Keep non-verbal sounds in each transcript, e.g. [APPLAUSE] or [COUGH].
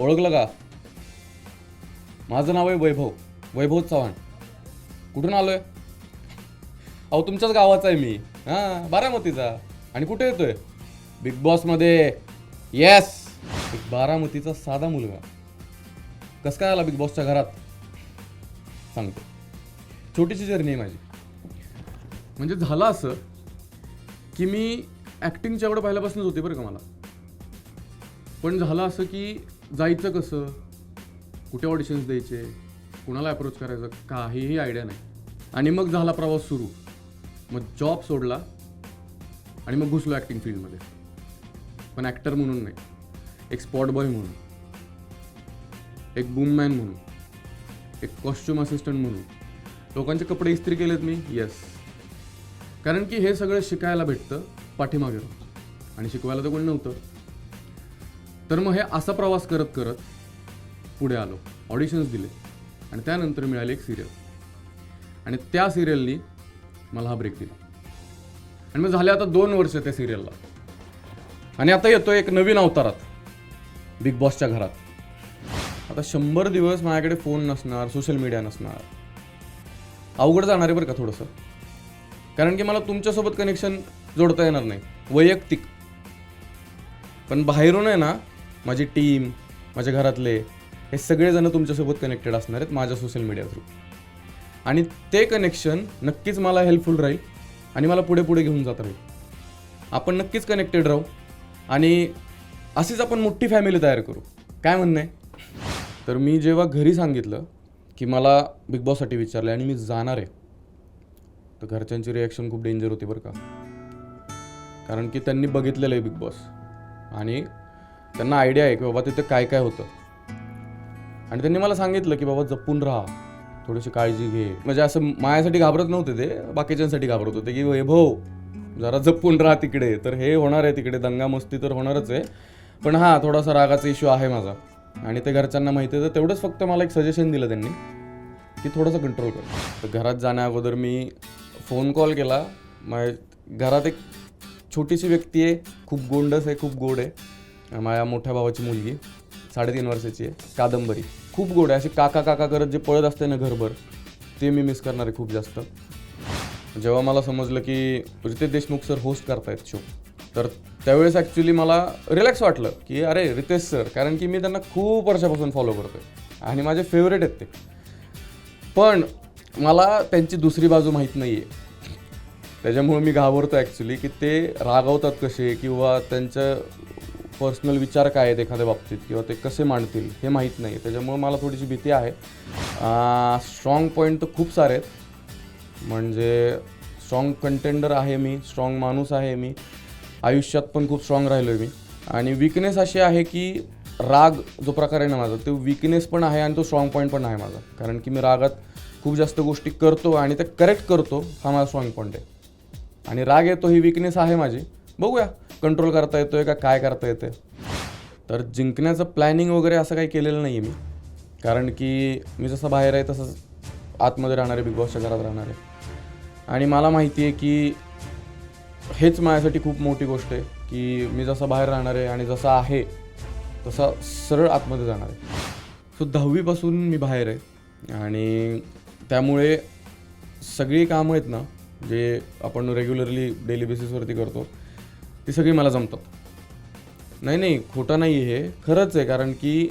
ओळखलं का? माझं नाव आहे वैभव. वैभव चव्हाण. कुठून आलोय? अहो तुमच्याच गावाचा आहे मी. हां बारामतीचा. आणि कुठे येतोय? बिग बॉसमध्ये येस एक बारामतीचा साधा मुलगा. कसं काय आला बिग बॉसच्या घरात? सांगतो. छोटीशी जर्नी आहे माझी. म्हणजे झालं असं की मी ॲक्टिंगच्या एवढं पहिल्यापासूनच होते बरं का मला. पण झालं असं की जायचं कसं? कुठे ऑडिशन्स द्यायचे? कुणाला अप्रोच करायचं? काहीही आयडिया नाही. आणि मग झाला प्रवास सुरू. मग जॉब सोडला आणि मग घुसलो ॲक्टिंग फील्डमध्ये पण ॲक्टर म्हणून नाही. एक स्पॉट बॉय म्हणून. एक बूममॅन म्हणून. एक कॉस्ट्युम असिस्टंट म्हणून. लोकांचे कपडे इस्त्री केलेत मी? येस कारण की हे सगळं शिकायला भेटतं पाठीमागे. आणि शिकवायला तर कोणी नव्हतं. तर मग हे असा प्रवास करत करत पुढे आलो. ऑडिशन्स दिले. आणि त्यानंतर मिळाली एक सिरियल आणि त्या सिरियलनी मला हा ब्रेक दिला. आणि मग झाले आता दोन वर्ष त्या सिरियलला आणि आता येतो एक नवीन अवतारात. बिग बॉसच्या घरात. आता शंभर दिवस माझ्याकडे फोन नसणार सोशल मीडिया नसणार. अवघड जाणार आहे बरं का थोडंसं. कारण की मला तुमच्यासोबत कनेक्शन जोडता येणार नाही. वैयक्तिक. पण बाहेरून आहे ना माझी टीम माझ्या घरातले हे सगळेजण तुमच्यासोबत कनेक्टेड असणार आहेत माझ्या सोशल मीडिया थ्रू आणि ते कनेक्शन नक्कीच मला हेल्पफुल राहील आणि मला पुढे पुढे घेऊन जात राहील. आपण नक्कीच कनेक्टेड राहू आणि अशीच आपण मोठी फॅमिली तयार करू. काय म्हणणं आहे? तर मी जेव्हा घरी सांगितलं की मला बिग बॉससाठी विचारलं आणि मी जाणार आहे तर घरच्यांची रिॲक्शन खूप डेंजर होती बरं का. कारण की त्यांनी बघितलेलं आहे बिग बॉस आणि त्यांना आयडिया आहे की बाबा तिथे काय काय होतं. आणि त्यांनी मला सांगितलं की बाबा जपून राहा थोडीशी काळजी घे. म्हणजे असं माझ्यासाठी घाबरत नव्हते ते बाकीच्यांसाठी घाबरत होते की वैभव जरा जपून राहा तिकडे. तर हे होणार आहे तिकडे दंगा मस्ती तर होणारच आहे. पण हां थोडासा रागाचा इश्यू आहे माझा. आणि ते घरच्यांना माहिती आहे तर तेवढंच फक्त मला एक सजेशन दिलं त्यांनी की थोडंसं कंट्रोल कर. तर घरात जाण्या अगोदर मी फोन कॉल केला. माझ्या घरात एक छोटीशी व्यक्ती आहे खूप गोंडस आहे खूप गोड आहे. माझ्या मोठ्या भावाची मुलगी साडेतीन वर्षाची आहे कादंबरी. खूप गोड आहे. अशी काका काका करत जे पळत असते ना घरभर ते मी मिस करणार आहे खूप जास्त. जेव्हा मला समजलं की रितेश देशमुख सर होस्ट करतायत शो तर त्यावेळेस ॲक्च्युली मला रिलॅक्स वाटलं की अरे रितेश सर कारण की मी त्यांना खूप वर्षापासून फॉलो करतो आहे आणि माझे फेवरेट आहेत ते. पण मला त्यांची दुसरी बाजू माहीत नाही आहे त्याच्यामुळे मी घाबरतो ॲक्च्युली की ते रागवतात कसे किंवा त्यांचं पर्सनल विचार काय आहेत एखाद्या बाबतीत? किंवा ते कसे मांडतील? हे माहीत नाही. त्याच्यामुळे मला थोडीशी भीती आहे. स्ट्रॉंग पॉईंट तर खूप सारे आहेत. म्हणजे स्ट्रॉंग कंटेंडर आहे मी. स्ट्रॉंग माणूस आहे मी. आयुष्यात पण खूप स्ट्रॉंग राहिलो आहे मी. आणि विकनेस अशी आहे की राग जो प्रकार आहे ना माझा तो विकनेस पण आहे आणि तो स्ट्रॉंग पॉईंट पण आहे माझा. कारण की मी रागात खूप जास्त गोष्टी करतो आणि ते करेक्ट करतो हा माझा स्ट्रॉंग पॉईंट आहे. आणि राग येतो ही विकनेस आहे माझी. बघूया. कंट्रोल करता येतोय का काय करता येते तर जिंकण्याचं प्लॅनिंग वगैरे असं काही केलेलं नाही आहे मी. कारण की मी जसं बाहेर आहे तसंच आतमध्ये राहणार आहे बिग बॉसच्या घरात राहणार. आहे आणि मला माहिती आहे की हेच माझ्यासाठी खूप मोठी गोष्ट आहे की मी जसं बाहेर राहणार आहे आणि जसं आहे तसा सरळ आतमध्ये जाणार आहे. सो दहावीपासून मी बाहेर आहे आणि त्यामुळे सगळी कामं आहेत ना जे आपण रेग्युलरली डेली बेसिसवरती करतो ती सगळी मला जमतात. नाही नाही खोटं नाही आहे हे. खरंच आहे कारण की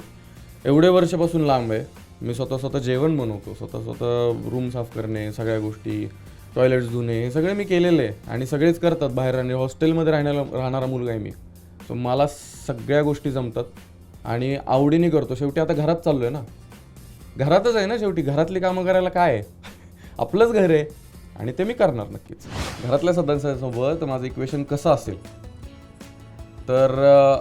एवढे वर्षापासून लांब आहे. मी स्वतः स्वतः जेवण बनवतो स्वतः स्वतः रूम साफ करणे सगळ्या गोष्टी टॉयलेट्स धुणे हे सगळे मी केलेले आहे. आणि सगळेच करतात बाहेर राहणे हॉस्टेलमध्ये राहण्याला राहणारा मुलगा आहे मी. सो मला सगळ्या गोष्टी जमतात. आणि आवडीने करतो. शेवटी आता घरात चाललो आहे ना. घरातच आहे ना शेवटी. घरातली कामं करायला काय आहे? [LAUGHS] आपलंच घर आहे. आणि ते मी करणार नक्कीच. घरातल्या सदस्यांसोबत माझं इक्वेशन कसं असेल? तर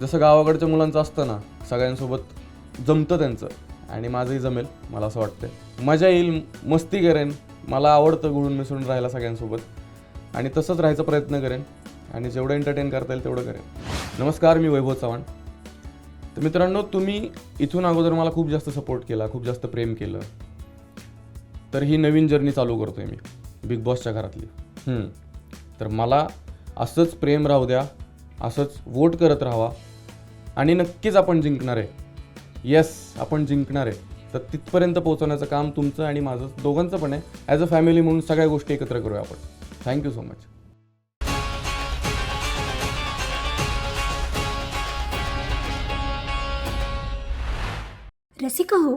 जसं गावाकडच्या मुलांचं असतं ना सगळ्यांसोबत जमतं त्यांचं आणि माझंही जमेल मला असं वाटतं मजा येईल मस्ती करेन मला आवडतं गुळून मिसळून राहायला सगळ्यांसोबत आणि तसंच राहायचा प्रयत्न करेन आणि जेवढं एंटरटेन करता येईल तेवढं करेन. नमस्कार मी वैभव चव्हाण. तर मित्रांनो तुम्ही इथून अगोदर मला खूप जास्त सपोर्ट केला खूप जास्त प्रेम केलं. तर ही नवीन जर्नी चालू करतोय मी बिग बॉसच्या घरातली. हम्म. तर मला असंच प्रेम राहू द्या असंच वोट करत राहावा आणि नक्कीच आपण जिंकणार आहे. येस आपण जिंकणार आहे. तर तिथपर्यंत पोहोचवण्याचं काम तुमचं आणि माझं दोघांचं पण आहे. ॲज अ फॅमिली म्हणून सगळ्या गोष्टी एकत्र करूया आपण. थँक्यू सो मच रसिका हो